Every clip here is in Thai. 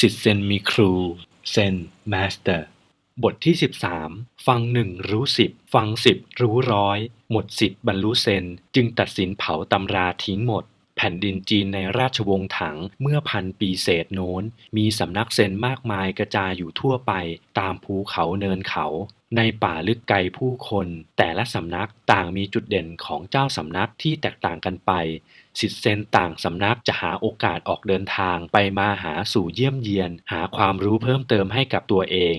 สิทธิ์เซนมีครูเซนมาสเตอร์บทที่ 13 ฟังหนึ่งรู้สิบฟังสิบรู้ร้อย หมดสิทธิ์บรรลุเซน จึงตัดสินเผาตำราทิ้งหมด แผ่นดินจีนในราชวงศ์ถังเมื่อพันปีเศษโน้น มีสำนักเซนมากมายกระจายอยู่ทั่วไปตามภูเขาเนินเขา ในป่าลึกไกลผู้คน แต่ละสำนักต่างมีจุดเด่นของเจ้าสำนักที่แตกต่างกันไปสิทธิเซนต่างสำนักจะหาโอกาสออกเดินทางไปมาหาสู่เยี่ยมเยียน หาความรู้เพิ่มเติมให้กับตัวเอง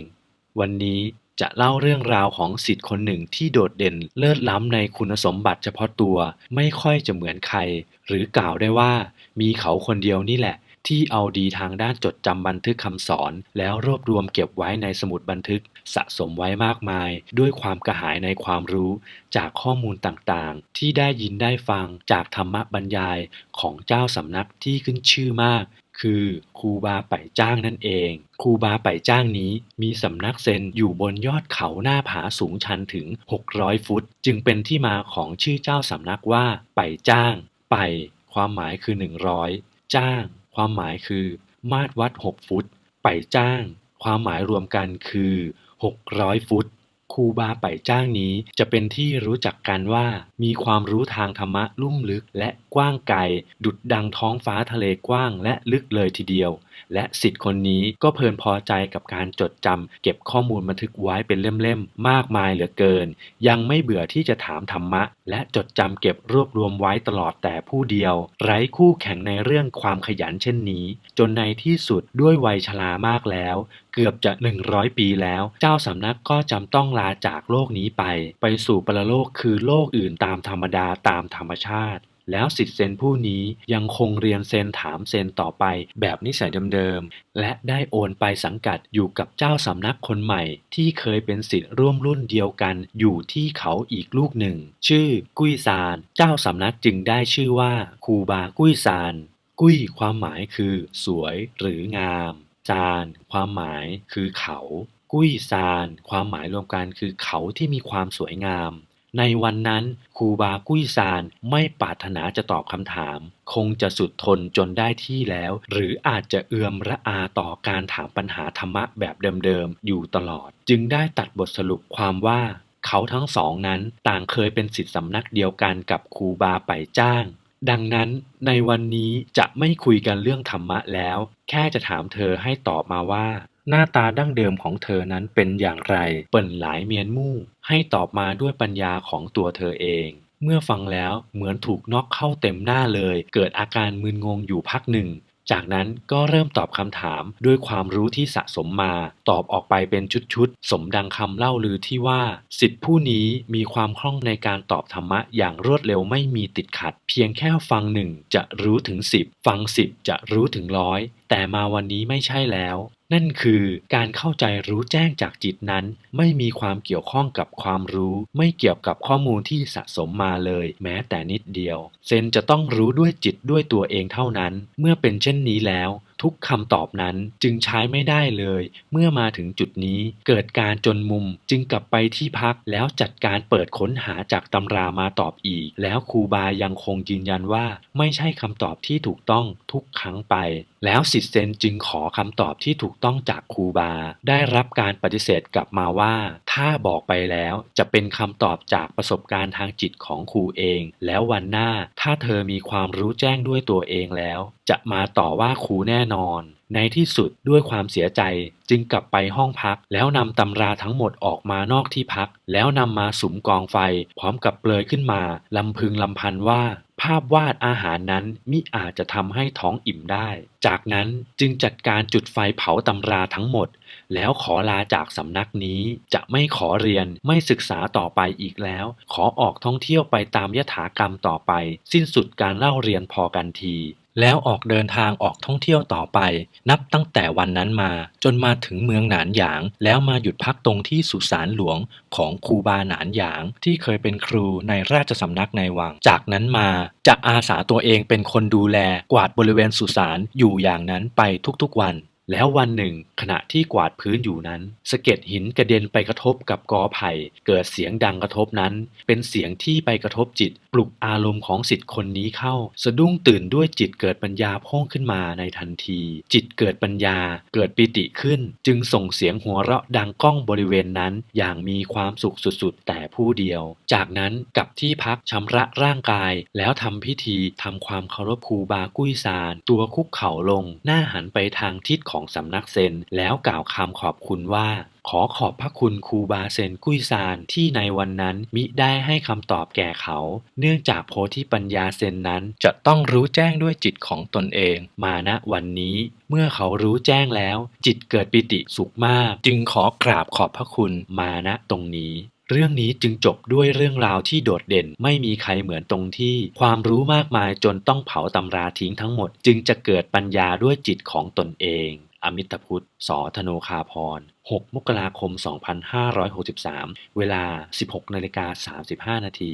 วันนี้ จะเล่าเรื่องราวของสิทธิ์คนหนึ่งที่โดดเด่นเลิศล้ำในคุณสมบัติเฉพาะตัว ไม่ค่อยจะเหมือนใคร หรือกล่าวได้ว่า มีเขาคนเดียวนี่แหละ ที่เอาดีทางด้านจดจำบันทึกคำสอน แล้วรวบรวมเก็บไว้ในสมุดบันทึก สะสมไว้มากมาย ด้วยความกระหายในความรู้ จากข้อมูลต่างๆ ที่ได้ยินได้ฟังจากธรรมบรรยายของเจ้าสำนักที่ขึ้นชื่อมาก คือครูบาไปจ้างนั่นเองครูบาไปจ้างนี้มีสำนักเซนอยู่บนยอดเขาหน้าผาสูงชันถึง 600 ฟุต จึงเป็นที่มาของชื่อเจ้าสำนักว่าไปจ้าง ไป ความหมายคือ 100 จ้าง ความหมายคือ มาตรวัด 6 ฟุต ไปจ้าง ความหมายรวมกันคือ 600 ฟุต ครูบาไปจ้างนี้ จะเป็นที่รู้จักกันว่า มีความรู้ทางธรรมะลุ่มลึกและกว้างไกลดุดดังท้องฟ้าทะเลกว้างและลึกเลยทีเดียว และสิทธิ์คนนี้ก็เพลินพอใจกับการจดจำเก็บข้อมูลบันทึกไว้เป็นเล่มๆมากมายเหลือเกิน ยังไม่เบื่อที่จะถามธรรมะ และจดจำเก็บรวบรวมไว้ตลอดแต่ผู้เดียว ไร้คู่แข่งในเรื่องความขยันเช่นนี้ จนในที่สุดด้วยวัยชรามากแล้ว เกือบจะ 100 ปีแล้ว เจ้าสำนักก็จำต้องลาจากโลกนี้ไป ไปสู่ปรโลกคือโลกอื่นตามธรรมดาตามธรรมชาติ แล้วสิทธิเซนผู้นี้ยังคงเรียนเซนถามเซนต่อไปแบบนิสัยเดิมๆ และได้โอนไปสังกัดอยู่กับเจ้าสำนักคนใหม่ ที่เคยเป็นสิทธิ์ร่วมรุ่นเดียวกันอยู่ที่เขาอีกลูกหนึ่ง ชื่อกุ้ยซาน เจ้าสำนักจึงได้ชื่อว่าคูบากุ้ยซาน กุ้ยความหมายคือ สวยหรืองามซาน ความหมายคือเขา กุ้ยซาน ความหมายรวมกันคือเขาที่มีความสวยงาม ในวันนั้นครูบากุ้ยซานไม่ปรารถนาจะตอบคำถาม คงจะสุดทนจนได้ที่แล้ว หรืออาจจะเอือมระอาต่อการถามปัญหาธรรมะแบบเดิมๆ อยู่ตลอด จึงได้ตัดบทสรุปความว่าเขาทั้งสองนั้นต่างเคยเป็นศิษย์สำนักเดียวกันกับครูบาไปจ้าง ดังนั้นในวันนี้จะไม่คุยกันเรื่องธรรมะแล้ว แค่จะถามเธอให้ตอบมาว่า หน้าตาดั้งเดิมของเธอนั้นเป็นอย่างไร เปิ่นหลายเมียนมู่ ให้ตอบมาด้วยปัญญาของตัวเธอเอง เมื่อฟังแล้วเหมือนถูกน็อกเข้าเต็มหน้าเลย เกิดอาการมึนงงอยู่พักหนึ่ง จากนั้นก็เริ่มตอบคำถามด้วยความรู้ที่สะสมมา ตอบออกไปเป็นชุดๆ สมดังคำเล่าลือที่ว่าสิทธิผู้นี้มีความคล่องในการตอบธรรมะอย่างรวดเร็วไม่มีติดขัด เพียงแค่ฟังหนึ่งจะรู้ถึงสิบฟังสิบจะรู้ถึงร้อยแต่มาวันนี้ไม่ใช่แล้ว นั่นคือการเข้าใจรู้แจ้งจากจิตนั้น ไม่มีความเกี่ยวข้องกับความรู้ ไม่เกี่ยวกับข้อมูลที่สะสมมาเลย แม้แต่นิดเดียว เซนจะต้องรู้ด้วยจิตด้วยตัวเองเท่านั้น เมื่อเป็นเช่นนี้แล้ว ทุกคำตอบนั้นจึงใช้ไม่ได้เลย เมื่อมาถึงจุดนี้เกิดการจนมุมจึงกลับไปที่พักแล้วจัดการเปิดค้นหาจากตำรามาตอบอีก แล้วครูบายังคงยืนยันว่า ไม่ใช่คำตอบที่ถูกต้องทุกครั้งไป แล้วสิทธิ์เซนจึงขอคำตอบที่ถูกต้องจากครูบา ได้รับการปฏิเสธกลับมาว่า ถ้าบอกไปแล้วจะเป็นคำตอบจากประสบการณ์ทางจิตของครูเอง แล้ววันหน้าถ้าเธอมีความรู้แจ้งด้วยตัวเองแล้วจะมาต่อว่าครูแน่นอน ในที่สุดด้วยความเสียใจจึงกลับไปห้องพัก แล้วนำตำราทั้งหมดออกมานอกที่พัก แล้วนำมาสุมกองไฟ พร้อมกับเปลยขึ้นมาลำพึงลำพันว่า ภาพวาดอาหารนั้นมิอาจจะทำให้ท้องอิ่มได้ จากนั้นจึงจัดการจุดไฟเผาตำราทั้งหมด แล้วขอลาจากสำนักนี้จะไม่ขอเรียนไม่ศึกษาต่อไปอีกแล้ว ขอออกท่องเที่ยวไปตามยถากรรมต่อไป สิ้นสุดการเล่าเรียนพอกันที แล้วออกเดินทางออกท่องเที่ยวต่อไป นับตั้งแต่วันนั้นมา จนมาถึงเมืองหนานหยาง แล้วมาหยุดพักตรงที่สุสานหลวงของครูบาหนานหยาง ที่เคยเป็นครูในราชสำนักในวัง จากนั้นมาจะอาสาตัวเองเป็นคนดูแลกวาดบริเวณสุสานอยู่อย่างนั้นไปทุกๆวันแล้ววันหนึ่งขณะที่กวาดพื้นอยู่นั้นสะเก็ดหินกระเด็นไปกระทบกับกอไผ่ เกิดเสียงดังกระทบนั้น เป็นเสียงที่ไปกระทบจิต ปลุกอารมณ์ของสิทธิ์คนนี้เข้า สะดุ้งตื่นด้วยจิตเกิดปัญญาพ่งขึ้นมาในทันที จิตเกิดปัญญาเกิดปิติขึ้น จึงส่งเสียงหัวเราะดังก้องบริเวณนั้น อย่างมีความสุขสุดๆ แต่ผู้เดียว จากนั้นกลับที่พักชำระร่างกาย แล้วทำพิธีทำความเคารพครูบากุ้ยซาน ตัวคุกเข่าลง หน้าหันไปทางทิศของสำนักเซน แล้วกล่าวคำขอบคุณว่าขอขอบพระคุณครูบาเซนกุ้ยซานที่ในวันนั้นมิได้ให้คำตอบแก่เขา เนื่องจากโพธิปัญญาเซนนั้นจะต้องรู้แจ้งด้วยจิตของตนเอง มาณวันนี้ เมื่อเขารู้แจ้งแล้ว จิตเกิดปิติสุขมาก จึงขอกราบขอบพระคุณมาณตรงนี้เรื่องนี้จึงจบด้วยเรื่องราวที่โดดเด่นไม่มีใครเหมือนตรงที่ ความรู้มากมายจนต้องเผาตำราทิ้งทั้งหมด จึงจะเกิดปัญญาด้วยจิตของตนเอง อมิตพุทธสธโนคาพร 6 มกราคม 2563 เวลา 16นาฬิกา35 นาที